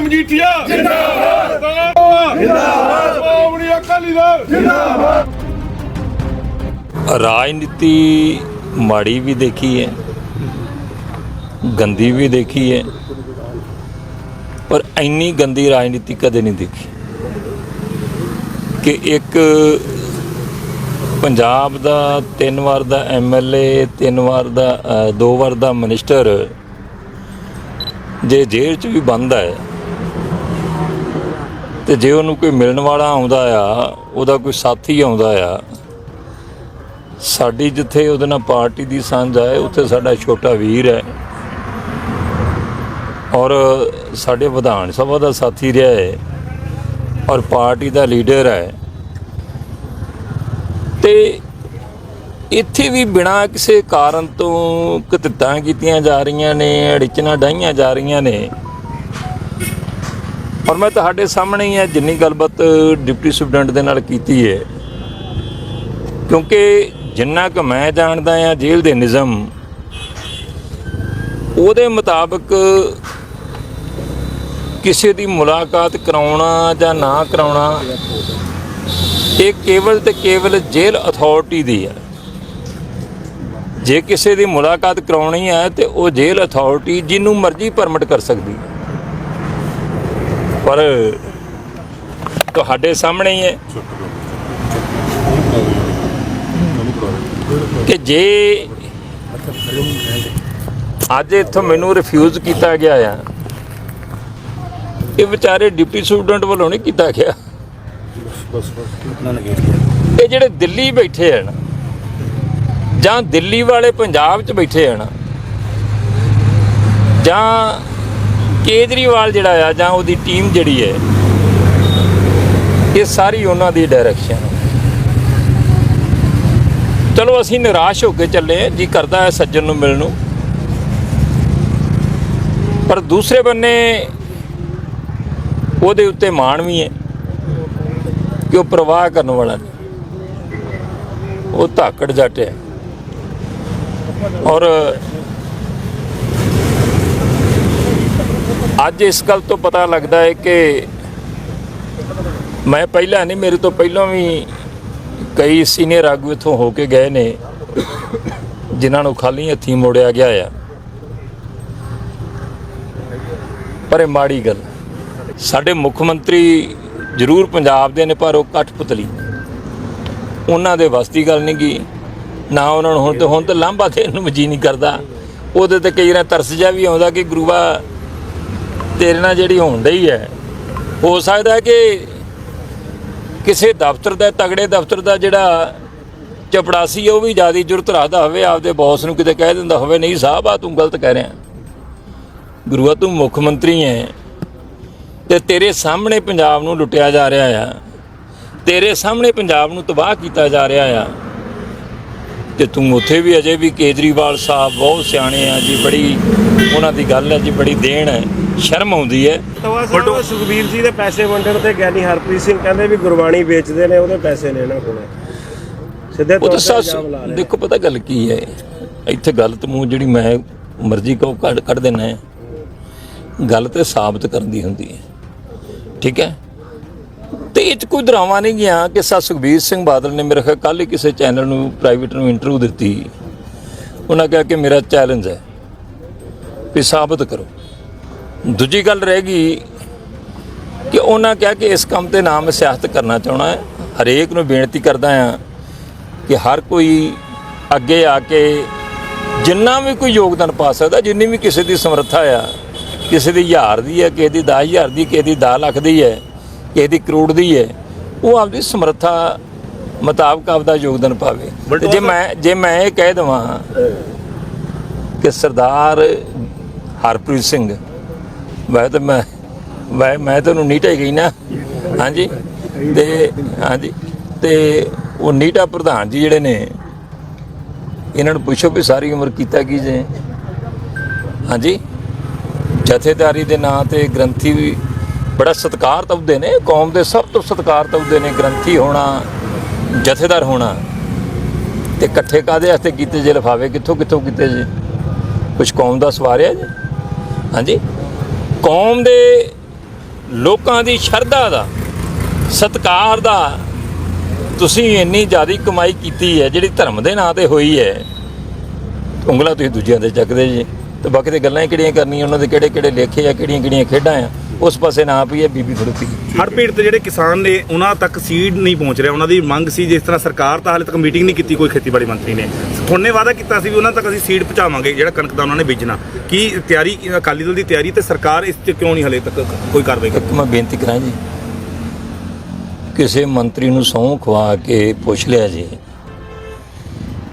ਮਜੀਠੀਆ ਜਿੰਦਾਬਾਦ ਜਿੰਦਾਬਾਦ। ਸ਼੍ਰੋਮਣੀ ਅਕਾਲੀ ਦਲ। ਜਿੰਦਾਬਾਦ। ਰਾਜਨੀਤੀ ਮਾੜੀ ਵੀ ਦੇਖੀ ਹੈ ਗੰਦੀ ਵੀ ਦੇਖੀ ਹੈ ਪਰ ਇੰਨੀ ਗੰਦੀ ਰਾਜਨੀਤੀ ਕਦੇ ਨਹੀਂ ਦੇਖੀ ਕਿ ਇੱਕ ਪੰਜਾਬ ਦਾ ਤਿੰਨ ਵਾਰ ਦਾ ਐਮਐਲਏ ਤਿੰਨ ਵਾਰ ਦਾ ਦੋ ਵਾਰ ਦਾ ਮਿਨਿਸਟਰ ਜੇ ਜੇਲ੍ਹ 'ਚ ਵੀ ਬੰਦ ਹੈ ਤੇ ਜੇ ਉਹਨੂੰ ਕੋਈ ਮਿਲਣ ਵਾਲਾ ਆਉਂਦਾ ਆ, ਉਹਦਾ ਕੋਈ ਸਾਥੀ ਆਉਂਦਾ ਆ, ਸਾਡੀ ਜਿੱਥੇ ਉਹਦੇ ਨਾਲ ਪਾਰਟੀ ਦੀ ਸਾਂਝ ਹੈ ਉੱਥੇ ਸਾਡਾ ਛੋਟਾ ਵੀਰ ਹੈ। ਔਰ ਸਾਡੇ ਵਿਧਾਨ ਸਭਾ ਦਾ ਸਾਥੀ ਰਿਹਾ ਹੈ, ਔਰ ਪਾਰਟੀ ਦਾ ਲੀਡਰ ਹੈ। ਤੇ ਇੱਥੇ ਵੀ ਬਿਨਾਂ ਕਿਸੇ ਕਾਰਨ ਤੋਂ ਕਤਿੱਤਾਂ ਕੀਤੀਆਂ ਜਾ ਰਹੀਆਂ ਨੇ ਅੜਚਨਾ ਡਾਈਆਂ ਜਾ ਰਹੀਆਂ ਨੇ। ਔਰ ਮੈਂ ਤੁਹਾਡੇ ਸਾਹਮਣੇ ਹੀ ਹੈ ਜਿੰਨੀ ਗੱਲਬਾਤ ਡਿਪਟੀ ਸੁਪਰਡੈਂਟ ਦੇ ਨਾਲ ਕੀਤੀ ਹੈ। ਕਿਉਂਕਿ ਜਿੰਨਾ ਕੁ ਮੈਂ ਜਾਣਦਾ ਆ, ਜੇਲ੍ਹ ਦੇ ਨਿਜ਼ਮ, ਉਹਦੇ ਮੁਤਾਬਕ ਕਿਸੇ ਦੀ ਮੁਲਾਕਾਤ ਕਰਾਉਣਾ ਜਾਂ ਨਾ ਕਰਾਉਣਾ, ਇਹ ਕੇਵਲ ਤੇ ਕੇਵਲ ਜੇਲ੍ਹ ਅਥਾਰਟੀ ਦੀ ਹੈ। ਜੇ ਕਿਸੇ ਦੀ ਮੁਲਾਕਾਤ ਕਰਾਉਣੀ ਹੈ, ਤੇ ਉਹ ਜੇਲ੍ਹ ਅਥਾਰਟੀ ਜਿਹਨੂੰ ਮਰਜ਼ੀ ਪਰਮਿਟ ਕਰ ਸਕਦੀ ਹੈ। ਪਰ ਤੁਹਾਡੇ ਸਾਹਮਣੇ ਹੀ ਹੈ ਕਿ ਜੇ ਅੱਜ ਇੱਥੋਂ ਮੈਨੂੰ ਰਿਫਿਊਜ਼ ਕੀਤਾ ਗਿਆ ਆ, ਇਹ ਵਿਚਾਰੇ ਡਿਪਟੀ ਸਟੂਡੈਂਟ ਵੱਲੋਂ ਨਹੀਂ ਕੀਤਾ ਗਿਆ। ਇਹ ਜਿਹੜੇ ਦਿੱਲੀ ਬੈਠੇ ਹਨ ਜਾਂ ਦਿੱਲੀ ਵਾਲੇ ਪੰਜਾਬ 'ਚ ਬੈਠੇ ਹਨ ਜਾਂ ਕੇਜਰੀਵਾਲ ਜਿਹੜਾ ਆ ਜਾਂ ਉਹਦੀ ਟੀਮ ਜਿਹੜੀ ਹੈ ਇਹ ਸਾਰੀ ਉਹਨਾਂ ਦੀ ਡਾਇਰੈਕਸ਼ਨ ਚਲੋ ਅਸੀਂ ਨਿਰਾਸ਼ ਹੋ ਕੇ ਚੱਲੇ ਹਾਂ, ਜੀ ਕਰਦਾ ਹੈ ਸੱਜਣ ਨੂੰ ਮਿਲਣ ਨੂੰ। ਪਰ ਦੂਸਰੇ ਬੰਨੇ ਉਹਦੇ ਉੱਤੇ ਮਾਣ ਵੀ ਹੈ ਕਿ ਉਹ ਪ੍ਰਵਾਹ ਕਰਨ ਵਾਲਾ ਨਹੀਂ। ਉਹ ਧਾਕੜ ਜੱਟ ਹੈ। ਔਰ ਅੱਜ ਇਸ ਗੱਲ ਤੋਂ ਪਤਾ ਲੱਗਦਾ ਹੈ ਕਿ ਮੈਂ ਪਹਿਲਾਂ ਨਹੀਂ, ਮੇਰੇ ਤੋਂ ਪਹਿਲਾਂ ਵੀ ਕਈ ਸੀਨੀਅਰ ਆਗੂ ਇੱਥੋਂ ਹੋ ਕੇ ਗਏ ਨੇ, ਜਿਨ੍ਹਾਂ ਨੂੰ ਖਾਲੀ ਹੱਥੀਂ ਮੋੜਿਆ ਗਿਆ ਆ। ਪਰ ਇਹ ਮਾੜੀ ਗੱਲ, ਸਾਡੇ ਮੁੱਖ ਮੰਤਰੀ ਜ਼ਰੂਰ ਪੰਜਾਬ ਦੇ ਨੇ, ਪਰ ਉਹ ਕਠਪੁਤਲੀ ਉਹਨਾਂ ਦੇ ਵੱਸ ਗੱਲ ਨਹੀਂ ਗੀ, ਨਾ ਉਹਨਾਂ ਨੂੰ ਹੁਣ ਤੇ ਹੁਣ ਤੇ ਲਾਂਭਾ ਦੇਣ ਨੂੰ ਮਜੀ ਨਹੀਂ ਕਰਦਾ। ਉਹਦੇ ਤੇ ਕਈ ਵਾਰ ਤਰਸ ਜਾ ਵੀ ਆਉਂਦਾ ਕਿ ਗੁਰੂਆ ਤੇਰੇ ਨਾਲ ਜਿਹੜੀ ਹੋਣ ਡਈ ਹੈ, ਹੋ ਸਕਦਾ ਕਿ ਕਿਸੇ ਦਫ਼ਤਰ ਦਾ, ਤਗੜੇ ਦਫ਼ਤਰ ਦਾ ਜਿਹੜਾ ਚਪੜਾਸੀ ਉਹ ਵੀ ਜ਼ਿਆਦਾ ਜੁਰਤ ਰੱਖਦਾ ਹੋਵੇ, ਆਪਦੇ ਬੌਸ ਨੂੰ ਕਿਤੇ ਕਹਿ ਦਿੰਦਾ ਹੋਵੇ, ਨਹੀਂ ਸਾਹਿਬ ਆ ਤੂੰ ਗਲਤ ਕਹਿ ਰਿਹਾ। ਗੁਰੂਆ ਤੂੰ ਮੁੱਖ ਮੰਤਰੀ ਹੈ ਤੇ ਤੇਰੇ ਸਾਹਮਣੇ ਪੰਜਾਬ ਨੂੰ ਲੁੱਟਿਆ ਜਾ ਰਿਹਾ ਆ। ਤੇਰੇ ਸਾਹਮਣੇ ਪੰਜਾਬ ਨੂੰ ਤਬਾਹ ਕੀਤਾ ਜਾ ਰਿਹਾ ਆ। ਤੇ ਤੂੰ ਉੱਥੇ ਵੀ ਅਜੇ ਵੀ ਕੇਜਰੀਵਾਲ ਸਾਹਿਬ ਬਹੁਤ ਸਿਆਣੇ ਆ ਜੀ, ਬੜੀ ਉਹਨਾਂ ਦੀ ਗੱਲ ਹੈ ਜੀ, ਬੜੀ ਦੇਣ ਹੈ। ਸ਼ਰਮ ਆਉਂਦੀ ਹੈ। ਤਵਾ ਸਾਹਿਬ ਸੁਖਬੀਰ ਜੀ ਦੇ ਪੈਸੇ ਵੰਡਣ ਤੇ ਗਿਆਨੀ ਹਰਪ੍ਰੀਤ ਸਿੰਘ ਕਹਿੰਦੇ ਵੀ ਗੁਰਬਾਣੀ ਵੇਚਦੇ ਨੇ ਉਹਦੇ ਪੈਸੇ ਨੇ ਇਹਨਾਂ ਕੋਲ। ਸਿੱਧੇ ਉਹ ਤੌਰ ਤਾਂ ਦੇਖੋ ਪਤਾ ਗੱਲ ਕੀ ਹੈ। ਇੱਥੇ ਗਲਤ ਮੂੰਹ ਜਿਹੜੀ ਮੈਂ ਮਰਜ਼ੀ ਕਹੋ ਕੱਢ ਕੱਢ ਦੇਣਾ ਹੈ। ਗੱਲ ਤੇ ਸਾਬਤ ਕਰਨ ਦੀ ਹੁੰਦੀ ਹੈ। ਠੀਕ ਹੈ? ਤੇ ਇਹ 'ਚ ਕੋਈ ਡਰਾਮਾ ਨਹੀਂ ਗਿਆ ਕਿ ਸਾ ਸੁਖਬੀਰ ਸਿੰਘ ਬਾਦਲ ਨੇ ਮੇਰੇ ਖਿਆਲ ਕੱਲ ਹੀ ਕਿਸੇ ਚੈਨਲ ਨੂੰ ਪ੍ਰਾਈਵੇਟ ਨੂੰ ਇੰਟਰਵਿਊ ਦਿੱਤੀ। ਉਹਨਾਂ ਕਿਹਾ ਕਿ ਮੇਰਾ ਚੈਲੰਜ ਹੈ ਵੀ ਸਾਬਤ ਕਰੋ। ਦੂਜੀ ਗੱਲ ਰਹਿ ਗਈ ਕਿ ਉਹਨਾਂ ਕਿਹਾ ਕਿ ਇਸ ਕੰਮ ਤੇ ਨਾਮ ਸਿਆਸਤ ਕਰਨਾ ਚਾਹਣਾ ਹੈ। ਹਰੇਕ ਨੂੰ ਬੇਨਤੀ ਕਰਦਾ ਹਾਂ ਕਿ ਹਰ ਕੋਈ ਅੱਗੇ ਆ ਕੇ ਜਿੰਨਾ ਵੀ ਕੋਈ ਯੋਗਦਾਨ ਪਾ ਸਕਦਾ ਜਿੰਨੀ ਵੀ ਕਿਸੇ ਦੀ ਸਮਰੱਥਾ ਆ ਕਿਸੇ ਦੀ ਹਜ਼ਾਰ ਦੀ ਹੈ ਕਿਸੇ ਦੀ 10000 ਦੀ ਕਿਸੇ ਦੀ 10 ਲੱਖ ਦੀ ਹੈ ਕਿਸੇ ਦੀ ਕਰੋੜ ਦੀ ਹੈ ਉਹ ਆਪਦੀ ਸਮਰੱਥਾ ਮੁਤਾਬਕ ਆਪਦਾ ਯੋਗਦਾਨ ਪਾਵੇ। ਤੇ ਜੇ ਮੈਂ ਜੇ ਮੈਂ ਇਹ ਕਹਿ ਦਵਾਂ ਕਿ ਸਰਦਾਰ ਹਰਪ੍ਰੀਤ ਸਿੰਘ ਵੈ ਤਾਂ ਮੈਂ ਵੈ ਮੈਂ ਤਾਂ ਉਹਨੂੰ ਨੀਟਾ ਹੀ ਗਈ ਨਾ। ਹਾਂਜੀ। ਤੇ ਹਾਂਜੀ। ਤੇ ਉਹ ਨੀਟਾ ਪ੍ਰਧਾਨ ਜੀ ਜਿਹੜੇ ਨੇ, ਇਹਨਾਂ ਨੂੰ ਪੁੱਛੋ ਵੀ ਸਾਰੀ ਉਮਰ ਕੀਤਾ ਕੀ ਜੇ। ਹਾਂਜੀ। ਜਥੇਦਾਰੀ ਦੇ ਨਾਂ ਤੇ ਗ੍ਰੰਥੀ ਵੀ ਬੜਾ ਸਤਿਕਾਰ ਤਬਦੇ ਨੇ। ਕੌਮ ਦੇ ਸਭ ਤੋਂ ਸਤਿਕਾਰ ਤਬਦੇ ਨੇ ਗ੍ਰੰਥੀ ਹੋਣਾ, ਜਥੇਦਾਰ ਹੋਣਾ। ਤੇ ਇਕੱਠੇ ਕਾਦੇ ਵਾਸਤੇ ਕੀਤੇ ਜੇ ਲਿਫਾਵੇ ਕਿੱਥੋਂ ਕਿੱਥੋਂ ਕੀਤੇ ਜੇ? ਕੁਝ ਕੌਮ ਦਾ ਸਵਾਰਿਆ ਜੀ? ਹਾਂਜੀ। ਕੌਮ ਦੇ ਲੋਕਾਂ ਦੀ ਸ਼ਰਧਾ ਦਾ, ਸਤਕਾਰ ਦਾ ਤੁਸੀਂ ਇੰਨੀ ਜ਼ਿਆਦਾ ਕਮਾਈ ਕੀਤੀ ਹੈ, ਜਿਹੜੀ ਧਰਮ ਦੇ ਨਾਂ ਤੇ ਹੋਈ ਹੈ। ਉਂਗਲਾ ਤੁਸੀਂ ਦੂਜਿਆਂ ਤੇ ਚੱਕਦੇ ਜੀ। ਤੇ ਬਾਕੀ ਤੇ ਗੱਲਾਂ ਹੀ ਕਿਹੜੀਆਂ ਕਰਨੀਆਂ, ਉਹਨਾਂ ਦੇ ਕਿਹੜੇ ਕਿਹੜੇ ਲੇਖੇ ਆ ਕਿਹੜੀਆਂ ਕਿਹੜੀਆਂ ਖੇਡਾਂ ਆ। ਉਸ ਪਾਸੇ ਨਾ ਪਈ ਹੈ ਬੀਬੀ ਖੜੋਤੀ ਹੜ੍ਹ ਪੀੜਤ ਜਿਹੜੇ ਕਿਸਾਨ ਨੇ ਉਹਨਾਂ ਤੱਕ ਸੀਡ ਨਹੀਂ ਪਹੁੰਚ ਰਿਹਾ। ਉਹਨਾਂ ਦੀ ਮੰਗ ਸੀ ਜਿਸ ਤਰ੍ਹਾਂ ਸਰਕਾਰ ਤਾਂ ਹਾਲੇ ਤੱਕ ਮੀਟਿੰਗ ਨਹੀਂ ਕੀਤੀ ਕੋਈ ਖੇਤੀਬਾੜੀ ਮੰਤਰੀ ਨੇ। ਥੋਨੇ ਵਾਅਦਾ ਕੀਤਾ ਸੀ ਵੀ ਉਹਨਾਂ ਤੱਕ ਅਸੀਂ ਸੀਡ ਪਹੁੰਚਾਵਾਂਗੇ ਜਿਹੜਾ ਕਣਕ ਦਾ ਉਹਨਾਂ ਨੇ ਬੀਜਣਾ। ਕੀ ਤਿਆਰੀ ਅਕਾਲੀ ਦਲ ਦੀ ਤਿਆਰੀ ਤੇ ਸਰਕਾਰ ਇਸ ਤੇ ਕਿਉਂ ਨਹੀਂ ਹਲੇ ਤੱਕ ਕੋਈ ਕਾਰਵਾਈ ਕਰ ਇੱਕ ਮੈਂ ਬੇਨਤੀ ਕਰਾਂ ਜੀ ਕਿਸੇ ਮੰਤਰੀ ਨੂੰ ਸਹੁੰ ਖਵਾ ਕੇ ਪੁੱਛ ਲਿਆ ਜੀ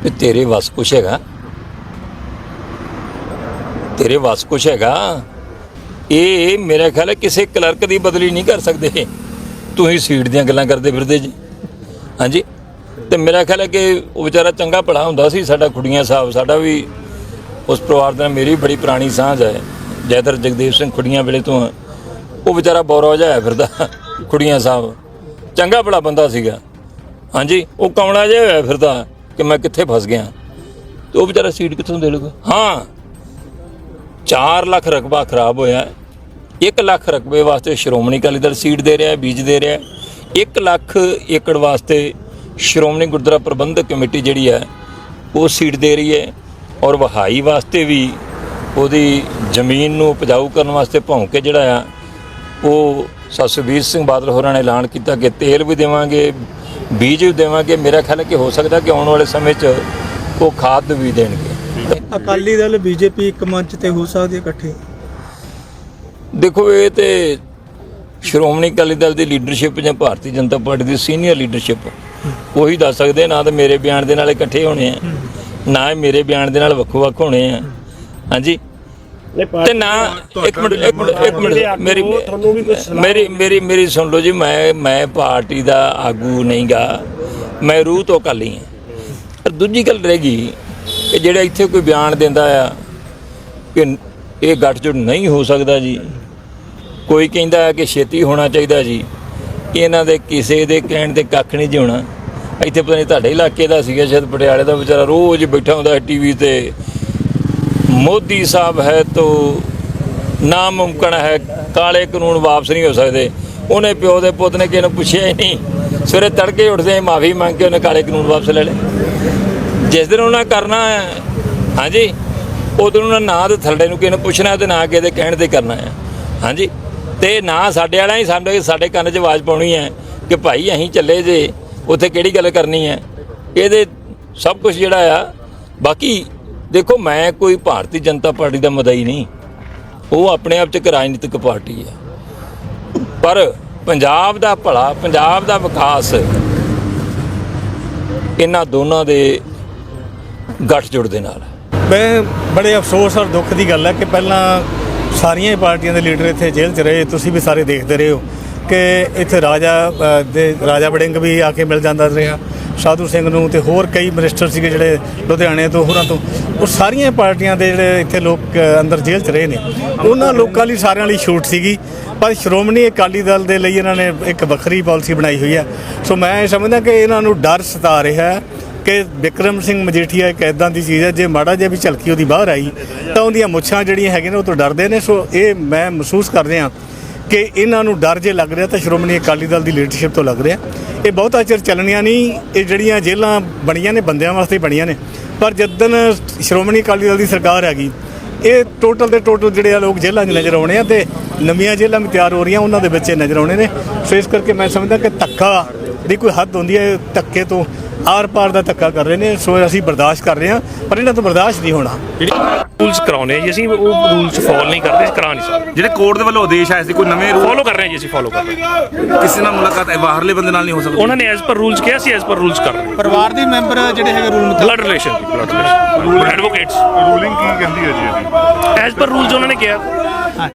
ਵੀ ਤੇਰੇ ਵੱਸ ਕੁਛ ਹੈਗਾ। ਤੇਰੇ ਵੱਸ ਕੁਛ ਹੈਗਾ। ਇਹ ਮੇਰੇ ਖਿਆਲ ਹੈ ਕਿਸੇ ਕਲਰਕ ਦੀ ਬਦਲੀ ਨਹੀਂ ਕਰ ਸਕਦੇ। ਤੁਸੀਂ ਸੀਟ ਦੀਆਂ ਗੱਲਾਂ ਕਰਦੇ ਫਿਰਦੇ ਜੀ। ਹਾਂਜੀ। ਤੇ ਮੇਰਾ ਖਿਆਲ ਹੈ ਕਿ ਉਹ ਵਿਚਾਰਾ ਚੰਗਾ ਭਲਾ ਹੁੰਦਾ ਸੀ, ਸਾਡਾ ਖੁੜੀਆਂ ਸਾਹਿਬ, ਸਾਡਾ ਵੀ ਉਸ ਪਰਿਵਾਰ ਦੇ ਨਾਲ ਮੇਰੀ ਬੜੀ ਪੁਰਾਣੀ ਸਾਂਝ ਹੈ। ਜੈਦਰ ਜਗਦੇਵ ਸਿੰਘ ਖੁੜੀਆਂ ਵੇਲੇ ਤੋਂ ਉਹ ਵਿਚਾਰਾ ਬੌਰਾ ਜਿਹਾ ਹੋਇਆ ਫਿਰਦਾ ਖੁੜੀਆਂ ਸਾਹਿਬ। ਚੰਗਾ ਭਲਾ ਬੰਦਾ ਸੀਗਾ। ਹਾਂਜੀ। ਉਹ ਕਮਲਾ ਜਿਹਾ ਹੋਇਆ ਫਿਰਦਾ ਕਿ ਮੈਂ ਕਿੱਥੇ ਫਸ ਗਿਆ। ਤੇ ਉਹ ਵਿਚਾਰਾ ਸੀਟ ਕਿੱਥੋਂ ਦੇ ਲੂਗਾ ਹਾਂ। 4 ਲੱਖ ਰਕਬਾ ਖਰਾਬ ਹੋਇਆ। 1 ਲੱਖ ਰਕਬੇ ਵਾਸਤੇ ਸ਼੍ਰੋਮਣੀ ਅਕਾਲੀ ਦਲ ਸੀਟ ਦੇ ਰਿਹਾ, ਬੀਜ ਦੇ ਰਿਹਾ। 1 ਲੱਖ ਏਕੜ ਵਾਸਤੇ ਸ਼੍ਰੋਮਣੀ ਗੁਰਦੁਆਰਾ ਪ੍ਰਬੰਧਕ ਕਮੇਟੀ ਜਿਹੜੀ ਹੈ, ਉਹ ਸੀਟ ਦੇ ਰਹੀ ਹੈ ਔਰ ਵਹਾਈ ਵਾਸਤੇ ਵੀ ਉਹਦੀ ਜ਼ਮੀਨ ਨੂੰ ਉਪਜਾਊ ਕਰਨ ਵਾਸਤੇ ਭੌਂਕੇ ਜਿਹੜਾ ਆ, ਉਹ ਸਤਸਵੀਰ ਸਿੰਘ ਬਾਦਲ ਹੋਰਾਂ ਨੇ ਐਲਾਨ ਕੀਤਾ ਕਿ ਤੇਲ ਵੀ ਦੇਵਾਂਗੇ, ਬੀਜ ਵੀ ਦੇਵਾਂਗੇ। ਮੇਰਾ ਖਿਆਲ ਹੈ ਕਿ ਹੋ ਸਕਦਾ ਕਿ ਆਉਣ ਵਾਲੇ ਸਮੇਂ 'ਚ ਉਹ ਖਾਦ ਵੀ ਦੇਣਗੇ। ਅਕਾਲੀ ਦਲ, ਬੀਜੇਪੀ ਇੱਕ ਮੰਚ ਤੇ ਹੋ ਸਕਦੇ ਇਕੱਠੇ? ਦੇਖੋ ਇਹ ਤੇ ਸ਼੍ਰੋਮਣੀ ਅਕਾਲੀ ਦਲ ਦੀ ਲੀਡਰਸ਼ਿਪ ਜਾਂ ਭਾਰਤੀ ਜਨਤਾ ਪਾਰਟੀ ਦੀ ਸੀਨੀਅਰ ਲੀਡਰਸ਼ਿਪ ਉਹੀ ਦੱਸ ਸਕਦੇ ਨਾ ਤਾਂ ਮੇਰੇ ਬਿਆਨ ਦੇ ਨਾਲ ਇਕੱਠੇ ਹੋਣੇ ਆ ਨਾ ਹੀ ਮੇਰੇ ਬਿਆਨ ਦੇ ਨਾਲ ਵੱਖੋ ਵੱਖ ਹੋਣੇ ਆ। ਹਾਂਜੀ? ਨਹੀਂ ਤੇ ਨਾ ਇੱਕ ਮਿੰਟ ਇੱਕ ਮਿੰਟ ਇੱਕ ਮਿੰਟ ਮੇਰੀ ਮੇਰੀ ਮੇਰੀ ਮੇਰੀ ਸੁਣ ਲਓ ਜੀ ਮੈਂ ਮੈਂ ਪਾਰਟੀ ਦਾ ਆਗੂ ਨਹੀਂਗਾ। ਮੈਂ ਰੂਹ ਤੋਂ ਕਾਲੀ ਹਾਂ ਪਰ ਦੂਜੀ ਗੱਲ ਰਹਿ ਗਈ ਕਿ ਜਿਹੜਾ ਇੱਥੇ ਕੋਈ ਬਿਆਨ ਦਿੰਦਾ ਆ ਕਿ ਇਹ ਗੱਠਜੋੜ ਨਹੀਂ ਹੋ ਸਕਦਾ ਜੀ। ਕੋਈ ਕਹਿੰਦਾ ਕਿ ਛੇਤੀ ਹੋਣਾ ਚਾਹੀਦਾ ਜੀ ਇਹਨਾਂ ਦੇ ਕਿਸੇ ਦੇ ਕਹਿਣ ਤੇ ਕੱਖ ਨਹੀਂ ਜਿਉਣਾ ਇੱਥੇ ਪਤਾ ਨਹੀਂ ਤੁਹਾਡੇ ਇਲਾਕੇ ਦਾ ਸੀਗਾ, ਸ਼ਾਇਦ ਪਟਿਆਲੇ ਦਾ ਵਿਚਾਰਾ ਰੋਜ਼ ਬੈਠਾ ਹੁੰਦਾ ਟੀਵੀ ਤੇ। ਮੋਦੀ ਸਾਹਿਬ ਹੈ ਤੋ ਨਾਮੁਮਕਨ ਹੈ, ਕਾਲੇ ਕਾਨੂੰਨ ਵਾਪਸ ਨਹੀਂ ਹੋ ਸਕਦੇ। ਉਹਨੇ ਪਿਓ ਦੇ ਪੁੱਤ ਨੇ ਕਿਸੇ ਨੂੰ ਪੁੱਛਿਆ ਹੀ ਨਹੀਂ। ਸਵੇਰੇ ਤੜਕੇ ਉੱਠਦੇ ਮਾਫੀ ਮੰਗ ਕੇ ਉਹਨੇ ਕਾਲੇ ਕਾਨੂੰਨ ਵਾਪਸ ਲੈ ਲਏ। ਜਿਸ ਦਿਨ ਉਹਨਾਂ ਕਰਨਾ ਹੈ, ਹਾਂਜੀ ਉਦੋਂ ਉਹਨਾਂ ਨਾ ਤੇ ਥੱਲੇ ਨੂੰ ਕਿਸੇ ਨੂੰ ਪੁੱਛਣਾ ਤੇ ਨਾ ਕਿਹਦੇ ਕਹਿਣ ਤੇ ਕਰਨਾ ਹੈ। ਹਾਂਜੀ ਤੇ ਨਾ ਸਾਡੇ ਵਾਲਿਆਂ ਹੀ ਸਾਡੇ ਸਾਡੇ ਕੰਨ 'ਚ ਆਵਾਜ਼ ਪਾਉਣੀ ਹੈ ਕਿ ਭਾਈ ਅਸੀਂ ਚੱਲੇ ਜੇ, ਉੱਥੇ ਕਿਹੜੀ ਗੱਲ ਕਰਨੀ ਹੈ? ਇਹਦੇ ਸਭ ਕੁਝ ਜਿਹੜਾ ਆ, ਬਾਕੀ ਦੇਖੋ ਮੈਂ ਕੋਈ ਭਾਰਤੀ ਜਨਤਾ ਪਾਰਟੀ ਦਾ ਮਦਈ ਨਹੀਂ। ਉਹ ਆਪਣੇ ਆਪ 'ਚ ਇੱਕ ਰਾਜਨੀਤਿਕ ਪਾਰਟੀ ਹੈ। ਪਰ ਪੰਜਾਬ ਦਾ ਭਲਾ, ਪੰਜਾਬ ਦਾ ਵਿਕਾਸ, ਇਹਨਾਂ ਦੋਨਾਂ ਦੇ ਗੱਠਜੋੜ ਦੇ ਨਾਲ। ਮੈਂ ਬੜੇ ਅਫਸੋਸ ਔਰ ਦੁੱਖ ਦੀ ਗੱਲ ਹੈ ਕਿ ਪਹਿਲਾਂ ਸਾਰੀਆਂ ਹੀ ਪਾਰਟੀਆਂ ਦੇ ਲੀਡਰ ਇੱਥੇ ਜੇਲ੍ਹ 'ਚ ਰਹੇ, ਤੁਸੀਂ ਵੀ ਸਾਰੇ ਦੇਖਦੇ ਰਹੇ ਹੋ ਕਿ ਇੱਥੇ ਰਾਜਾ ਦੇ ਰਾਜਾ ਵੜਿੰਗ ਵੀ ਆ ਕੇ ਮਿਲ ਜਾਂਦਾ ਰਿਹਾ, ਸਾਧੂ ਸਿੰਘ ਨੂੰ ਤੇ ਹੋਰ ਕਈ ਮਿਨਿਸਟਰ ਸੀਗੇ ਜਿਹੜੇ ਲੁਧਿਆਣੇ ਤੋਂ, ਹੋਰਾਂ ਤੋਂ। ਉਹ ਸਾਰੀਆਂ ਪਾਰਟੀਆਂ ਦੇ ਜਿਹੜੇ ਇੱਥੇ ਲੋਕ ਅੰਦਰ ਜੇਲ੍ਹ 'ਚ ਰਹੇ ਨੇ। ਉਹਨਾਂ ਲੋਕਾਂ ਲਈ ਸਾਰਿਆਂ ਲਈ ਛੂਟ ਸੀਗੀ, ਪਰ ਸ਼੍ਰੋਮਣੀ ਅਕਾਲੀ ਦਲ ਦੇ ਲਈ ਇਹਨਾਂ ਨੇ ਇੱਕ ਵੱਖਰੀ ਪਾਲਿਸੀ ਬਣਾਈ ਹੋਈ ਹੈ। ਸੋ ਮੈਂ ਇਹ ਸਮਝਦਾ ਕਿ ਇਹਨਾਂ ਨੂੰ ਡਰ ਸਤਾ ਰਿਹਾ ਹੈ। ਕਿ ਵਿਕਰਮ ਸਿੰਘ ਮਜੀਠੀਆ ਇੱਕ ਐਦਾਂ ਦੀ ਚੀਜ਼ ਹੈ, ਜੇ ਮਾੜਾ ਜਿਹਾ ਵੀ ਝਲਕੀ ਉਹਦੀ ਬਾਹਰ ਆਈ, ਤਾਂ ਉਹਦੀਆਂ ਮੁੱਛਾਂ ਜਿਹੜੀਆਂ ਹੈਗੀਆਂ ਨੇ ਉਹ ਤੋਂ ਡਰਦੇ ਨੇ। ਸੋ ਇਹ ਮੈਂ ਮਹਿਸੂਸ ਕਰ ਰਿਹਾ ਕਿ ਇਹਨਾਂ ਨੂੰ ਡਰ ਜੇ ਲੱਗ ਰਿਹਾ ਤਾਂ ਸ਼੍ਰੋਮਣੀ ਅਕਾਲੀ ਦਲ ਦੀ ਲੀਡਰਸ਼ਿਪ ਤੋਂ ਲੱਗ ਰਿਹਾ। ਇਹ ਬਹੁਤਾ ਚਿਰ ਚੱਲਣੀਆਂ ਨਹੀਂ, ਇਹ ਜਿਹੜੀਆਂ ਜੇਲ੍ਹਾਂ ਬਣੀਆਂ ਨੇ, ਬੰਦਿਆਂ ਵਾਸਤੇ ਬਣੀਆਂ ਨੇ। ਪਰ ਜਦੋਂ ਸ਼੍ਰੋਮਣੀ ਅਕਾਲੀ ਦਲ ਦੀ ਸਰਕਾਰ ਹੈਗੀ, ਇਹ ਟੋਟਲ ਦੇ ਟੋਟਲ ਜਿਹੜੇ ਆ ਲੋਕ ਜੇਲ੍ਹਾਂ 'ਚ ਨਜ਼ਰ ਆਉਣੇ ਆ ਤੇ ਨਵੀਆਂ ਜੇਲ੍ਹਾਂ ਵੀ ਤਿਆਰ ਹੋ ਰਹੀਆਂ, ਉਹਨਾਂ ਦੇ ਵਿੱਚ ਨਜ਼ਰ ਆਉਣੇ ਨੇ। ਸੋ ਇਸ ਕਰਕੇ ਮੈਂ ਸਮਝਦਾ ਕਿ ਧੱਕਾ ਦੀ ਕੋਈ ਹੱਦ ਹੁੰਦੀ ਹੈ, ਧੱਕੇ ਤੋਂ ਆਰ ਪਾਰ ਦਾ ਧੱਕਾ ਕਰ ਰਹੇ ਨੇ ਸੋ ਅਸੀਂ ਬਰਦਾਸ਼ਤ ਕਰ ਰਹੇ ਹਾਂ ਪਰ ਇਹਨਾਂ ਤੋਂ ਬਰਦਾਸ਼ਤ ਨਹੀਂ ਹੋਣਾ। ਰੂਲਸ ਕਰਾਉਨੇ ਜੀ ਅਸੀਂ ਉਹ ਰੂਲਸ ਫੋਲੋ ਨਹੀਂ ਕਰਦੇ ਕਰਾ ਨਹੀਂ ਸਕਦੇ। ਜਿਹੜੇ ਕੋਰਟ ਦੇ ਵੱਲੋਂ ਆਦੇਸ਼ ਆਏ ਸੀ ਕੋਈ ਨਵੇਂ ਰੂਲ ਫੋਲੋ ਕਰ ਰਹੇ ਹਾਂ ਜੀ ਅਸੀਂ ਫੋਲੋ ਕਰ ਰਹੇ ਹਾਂ। ਕਿਸੇ ਨਾਲ ਮੁਲਾਕਾਤ ਹੈ ਬਾਹਰਲੇ ਬੰਦੇ ਨਾਲ ਨਹੀਂ ਹੋ ਸਕਦੀ। ਉਹਨਾਂ ਨੇ ਐਜ਼ ਪਰ ਰੂਲਸ ਕਿਹਾ ਸੀ ਐਜ਼ ਪਰ ਰੂਲਸ ਕਰ ਰਹੇ ਹਾਂ। ਪਰਿਵਾਰ ਦੇ ਮੈਂਬਰ ਜਿਹੜੇ ਹੈਗੇ rule blood relation blood relation advocates ruling ਕੀ ਕਹਿੰਦੀ ਹੈ ਜੀ ਇਹਦੀ? ਐਜ਼ ਪਰ ਰੂਲਸ ਉਹਨਾਂ ਨੇ ਕਿਹਾ।